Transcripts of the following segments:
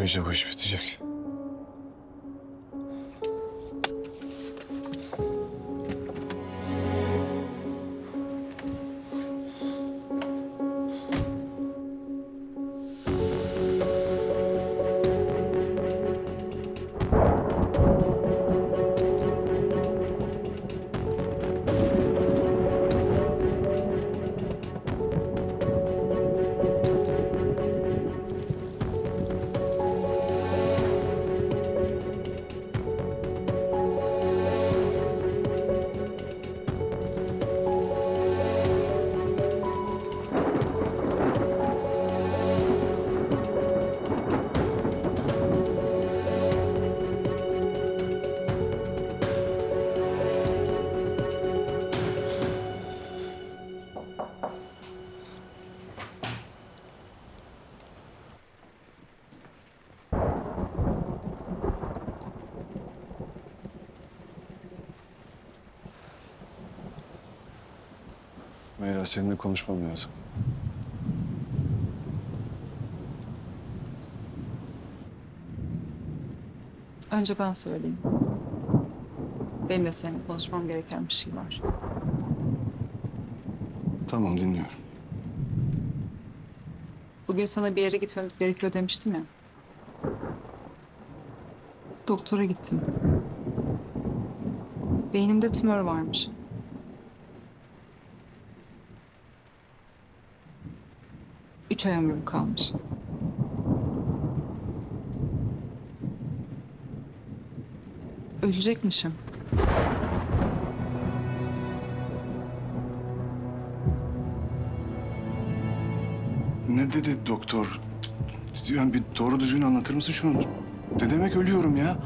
gece bu iş bitecek. Meyra seninle konuşmam lazım. Önce ben söyleyeyim. Benim de seninle konuşmam gereken bir şey var. Tamam dinliyorum. Bugün sana bir yere gitmemiz gerekiyor demiştim ya. Doktora gittim. Beynimde tümör varmış. Üç ay ömrüm kalmış. Ölecekmişim. Ne dedi doktor? Yani bir doğru düzgün anlatır mısın şunu? Ne demek ölüyorum ya?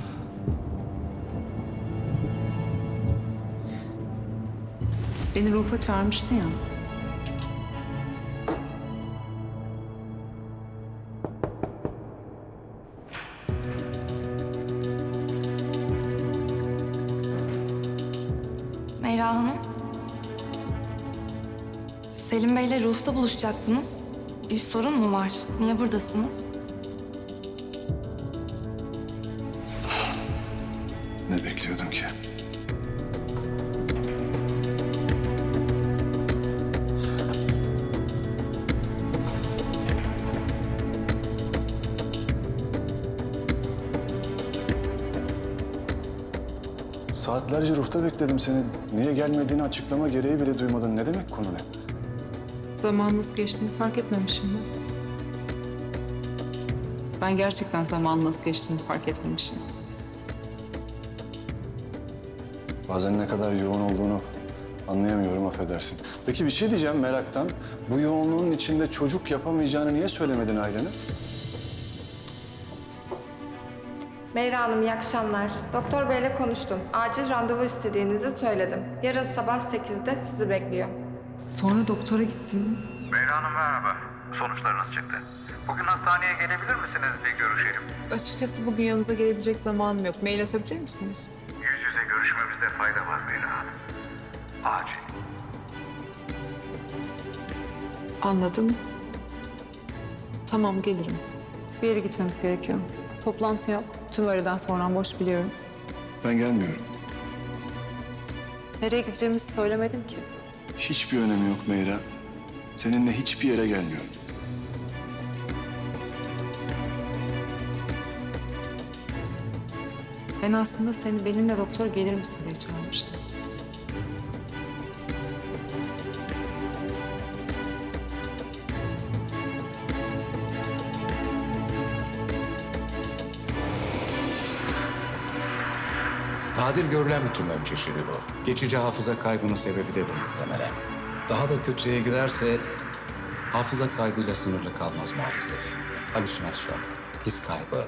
Beni Ruf'a çağırmıştın ya. Meyra Hanım. Selim Bey'le Ruf'ta buluşacaktınız. Bir sorun mu var? Niye buradasınız? Ne bekliyordun ki? Saatlerce rufta bekledim seni. Niye gelmediğini açıklama gereği bile duymadın. Ne demek konu ne? Zaman nasıl geçtiğini fark etmemişim ben. Ben gerçekten zaman nasıl geçtiğini fark etmemişim. Bazen ne kadar yoğun olduğunu anlayamıyorum affedersin. Peki bir şey diyeceğim meraktan. Bu yoğunluğun içinde çocuk yapamayacağını niye söylemedin ailene? Meyra Hanım iyi akşamlar. Doktor Bey'le konuştum. Acil randevu istediğinizi söyledim. Yarın sabah 8'de sizi bekliyor. Sonra doktora gittim. Meyra Hanım merhaba. Sonuçlarınız çıktı. Bugün hastaneye gelebilir misiniz bir görüşelim? Açıkçası bugün yanınıza gelebilecek zamanım yok. Mail atabilir misiniz? Yüz yüze görüşmemizde fayda var Meyra Hanım. Acil. Anladım. Tamam gelirim. Bir yere gitmemiz gerekiyor. Toplantı yok. Tüm öğleden sonra boş biliyorum. Ben gelmiyorum. Nereye gideceğimizi söylemedim ki. Hiçbir önemi yok Meyra. Seninle hiçbir yere gelmiyorum. Ben aslında seni benimle doktora gelir misin diye çağırmıştım. Nadir görülen bir tümör çeşidi bu. Geçici hafıza kaybının sebebi de bu muhtemelen. Daha da kötüye giderse hafıza kaybıyla sınırlı kalmaz maalesef. Halüsinasyon, his kaybı,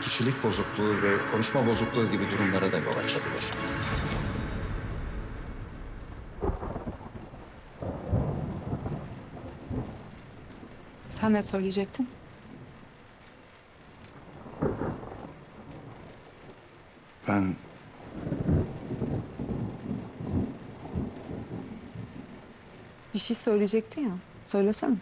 kişilik bozukluğu ve konuşma bozukluğu gibi durumlara da yol açabilir. Sen ne söyleyecektin? Bir şey söyleyecektin ya. Söylesene.